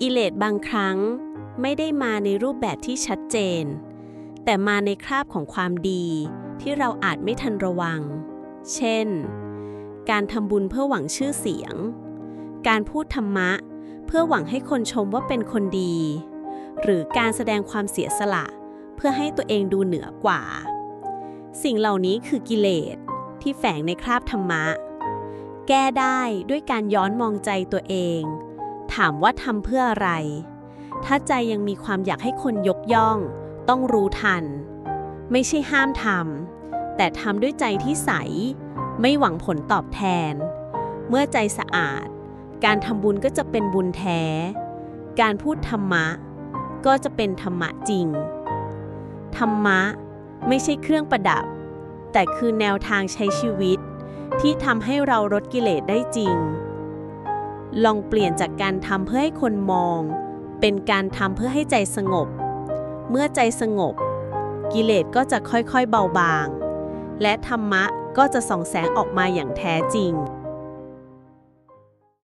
กิเลสบางครั้งไม่ได้มาในรูปแบบที่ชัดเจน แต่มาในคราบของความดีที่เราอาจไม่ทันระวัง เช่น การทำบุญเพื่อหวังชื่อเสียง การพูดธรรมะ เพื่อหวังให้คนชมว่าเป็นคนดี หรือการแสดงความเสียสละ เพื่อให้ตัวเองดูเหนือกว่า สิ่งเหล่านี้คือกิเลสที่แฝงในคราบธรรมะ แก้ได้ด้วยการย้อนมองใจตัวเอง ถามว่าทำเพื่ออะไร ถ้าใจยังมีความอยากให้คนยกย่อง ต้องรู้ทัน ไม่ใช่ห้ามทำแต่ทำด้วยใจที่ใส ไม่หวังผลตอบแทน เมื่อใจสะอาด การทำบุญก็จะเป็นบุญแท้ การพูดธรรมะ ก็จะเป็นธรรมะจริง ธรรมะไม่ใช่เครื่องประดับ แต่คือแนวทางใช้ชีวิต ที่ทำให้เราลดกิเลสได้จริง ลองเปลี่ยนจากการทำเพื่อให้คนมอง เป็นการทำเพื่อให้ใจสงบ เมื่อใจสงบ กิเลสก็จะค่อยๆเบาบาง และธรรมะก็จะส่องแสงออกมาอย่างแท้จริง